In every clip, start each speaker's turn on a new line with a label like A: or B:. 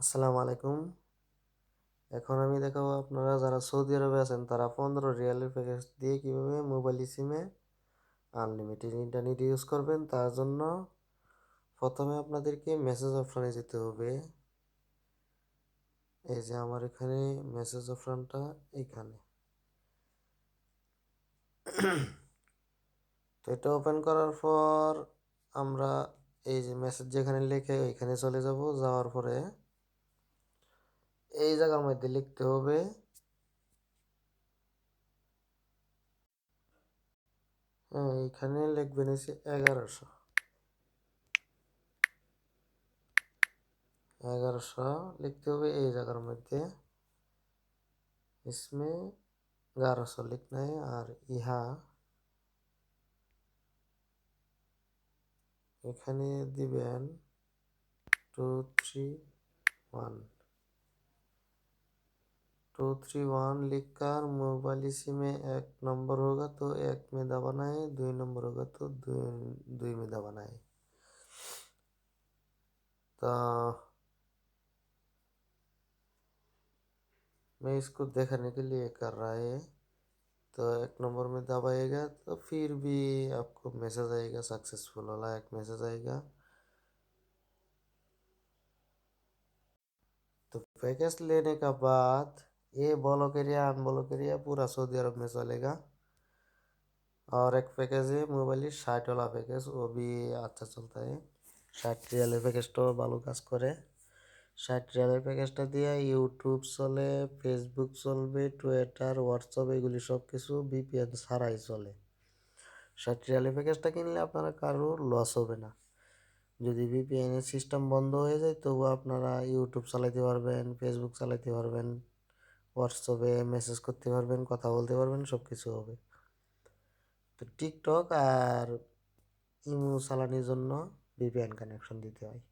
A: আসসালামু আলাইকুম। এখন আমি দেখাবো আপনারা যারা সৌদি আরবে আছেন, তারা পনেরো রিয়ালের প্যাকেজ দিয়ে কীভাবে মোবাইল সিমে আনলিমিটেড ইন্টারনেট ইউজ করবেন। তার জন্য প্রথমে আপনাদেরকে মেসেজ অপশানে যেতে হবে। এই যে আমার এখানে মেসেজ অপশানটা এখানে। তো এটা ওপেন করার পর আমরা এই যে মেসেজ যেখানে লিখে ওইখানে চলে যাব। যাওয়ার পরে এই জায়গার মধ্যে লিখতে হবে হ্যাঁ এইখানে লিখবেন হচ্ছে এগারোশো এগারোশো লিখতে হবে এই জায়গার মধ্যে इसमें এগারোশো লিখনা है আর ইহা এখানে দিবেন two three one two three one लिख कर मोबाइल इसी में एक नंबर होगा तो एक में दबाना है, दो नंबर होगा तो दो में दबाना है। तो मैं इसको देखने के लिए कर रहा है। तो एक नंबर में दबाएगा तो फिर भी आपको मैसेज आएगा, सक्सेसफुल वाला एक मैसेज आएगा। तो पैकेज लेने का बाद ये ब्लॉक एरिया अनब्लॉक एरिया पूरा सऊदी अरब में चलेगा और एक पैकेज है मोबाइल ষাট वाला पैकेज वो भी अच्छा चलता है ষাট রিয়ালের প্যাকেজটাও ভালো কাজ করে ষাট রিয়ালের প্যাকেজটা দিয়ে ইউটিউব চলে ফেসবুক চলবে টুইটার হোয়াটসঅ্যাপ এগুলি সব কিছু বিপিএন ছাড়াই চলে ষাট রিয়ালের প্যাকেজটা কিনলে আপনারা কারোর লস হবে না যদি ভিপিএনের সিস্টেম বন্ধ হয়ে যায় তবুও আপনারা ইউটিউব চালাতে পারবেন ফেসবুক চালাতে পারবেন হোয়াটসঅ্যাপে মেসেজ করতে পারবেন, কথা বলতে পারবেন সব কিছু হবে। তো টিকটক আর ইমো চালানোর জন্য ভিপিএন কানেকশন দিতে হয়।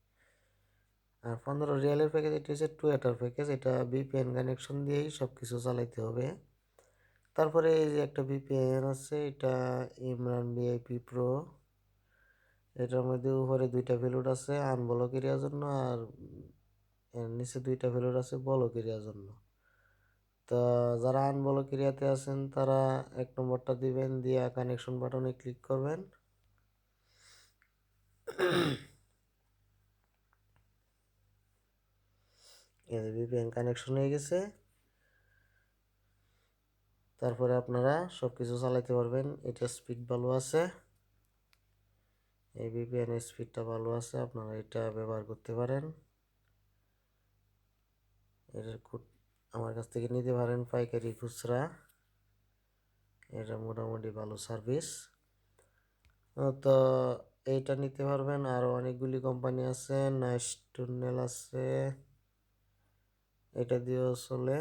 A: আর পনেরো রিয়ালের প্যাকেজ এটি হচ্ছে টুয়েটার প্যাকেজ এটা ভিপিএন কানেকশন দিয়েই সব কিছু চালাইতে হবে। তারপরে এই যে একটা ভিপিএন আছে, এটা ইমরান ভিআইপি প্রো এটার মধ্যে উপরে দুইটা ভ্যালুড আছে আনব্লক এরিয়ার জন্য আর নিচে দুইটা ভ্যালুড আছে ব্লক এরিয়ার জন্য। তো যারা আনব্লক এরিয়াতে আছেন, তারা এক নম্বরটা দিবেন, দিয়ে কানেকশন বাটনে ক্লিক করবেন। ভিপিএন কানেকশন হয়ে গেছে। তারপরে আপনারা সব কিছু চালাইতে পারবেন। এটা স্পিড ভালো আছে। এই ভিপিএন স্পিডটা ভালো আছে, আপনারা এটা ব্যবহার করতে পারেন। এটার আমার কাছ থেকে নিতে পারেন পাইকারি খুচরা। এটা মোটামুটি ভালো সার্ভিস তো এইটা নিতে পারবেন। আরও অনেকগুলি কোম্পানি আছে নাইস টুনেল আছে। এটা দিয়েও চলে।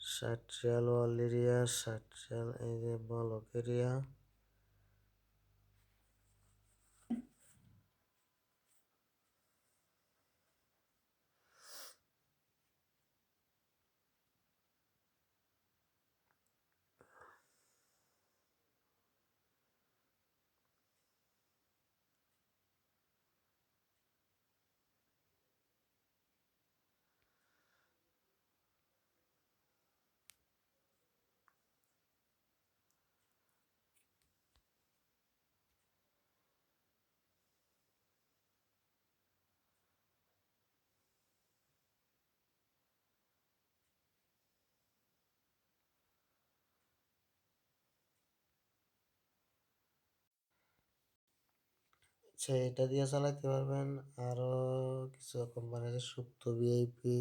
A: ষাট রিয়াল ওয়াল এরিয়া ষাট রিয়াল এই যে বলক এরিয়া আচ্ছা এটা দিয়ে চালাতে পারবেন। আরও কিছু কোম্পানি আছে সুপ্ত ভিআইপি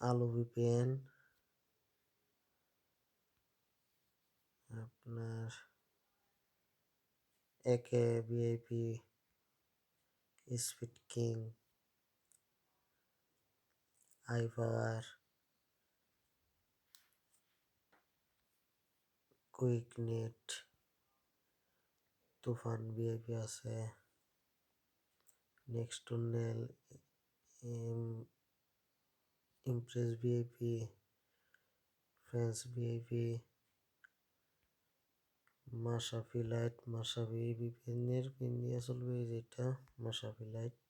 A: আলু ভিপিএন আপনার একে VIP speed king I power quick net Toofan VIP আছে। Next tunnel impress VIP friends VIP Masafi light Masafi বিপিএনের পিন দিয়ে চলবে যেটা মাসাফি লাইট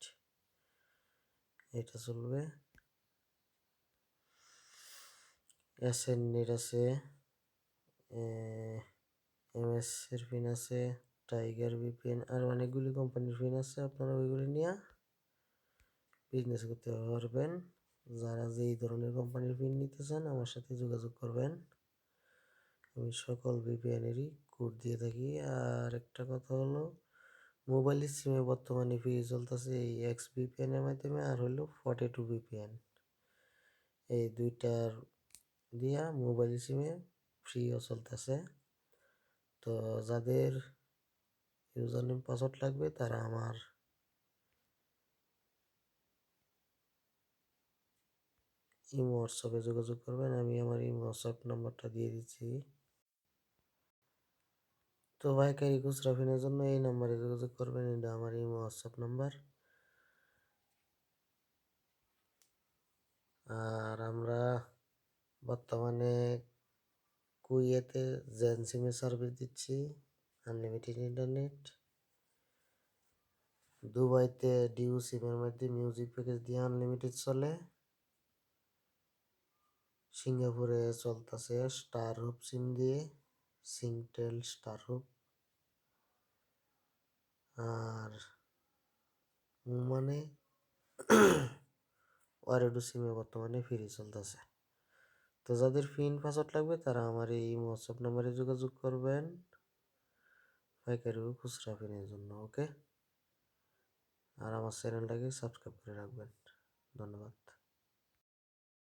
A: এটা চলবে। নেট আছে। এমএস এর পিন আছে। টাইগার ভিপিএন আর অনেকগুলি কোম্পানির পিন আছে, আপনারা ওইগুলি নিয়ে বিজনেস করতে পারবেন। যারা যেই ধরনের কোম্পানির পিন নিতে চান, আমার সাথে যোগাযোগ করবেন। আমি সকল ভিপিএনেরই কোড দিয়ে থাকি। আর একটা কথা হলো মোবাইলের সিমে বর্তমানে ফ্রি চলতেছে এই এক্স ভিপিএনের মাধ্যমে, আর হলো ফর্টি টু ভিপিএন এই দুইটার দিয়া মোবাইল সিমে ফ্রিও চলতেছে। তো যাদের ইউজার নেম পাসওয়ার্ড লাগবে, তারা আমার ইমো হোয়াটসঅ্যাপে যোগাযোগ করবেন। আমি আমার ইমো হোয়াটসঅ্যাপ নাম্বারটা দিয়ে দিচ্ছি। তো পাইকারি খুচরা ফিনের জন্য এই নাম্বারে যোগাযোগ করবেন, এটা আমার ইমো হোয়াটসঅ্যাপ নাম্বার আর আমরা বর্তমানে কুইয়েতে জেন সিমে সার্ভিস দিচ্ছি। আনলিমিটেড ইন্টারনেট দুবাইতে ডিউ সিমের মধ্যে মিউজিক প্যাকেজ দিয়ে আনলিমিটেড চলে। সিঙ্গাপুরে চলতেছে স্টার হুপ সিম দিয়ে সিংটেল স্টার হুপ আর মানে ওয়ারেডো সিমে বর্তমানে ফ্রি চলতেছে। তো যাদের পিন পাসওয়ার্ড লাগবে তারা আমার এই হোয়াটসঅ্যাপ নাম্বারে যোগাযোগ করবেন। পাইকারি খুচরা পিনের জন্য ওকে? আর আমার চ্যানেলটাকে সাবস্ক্রাইব করে রাখবেন। ধন্যবাদ।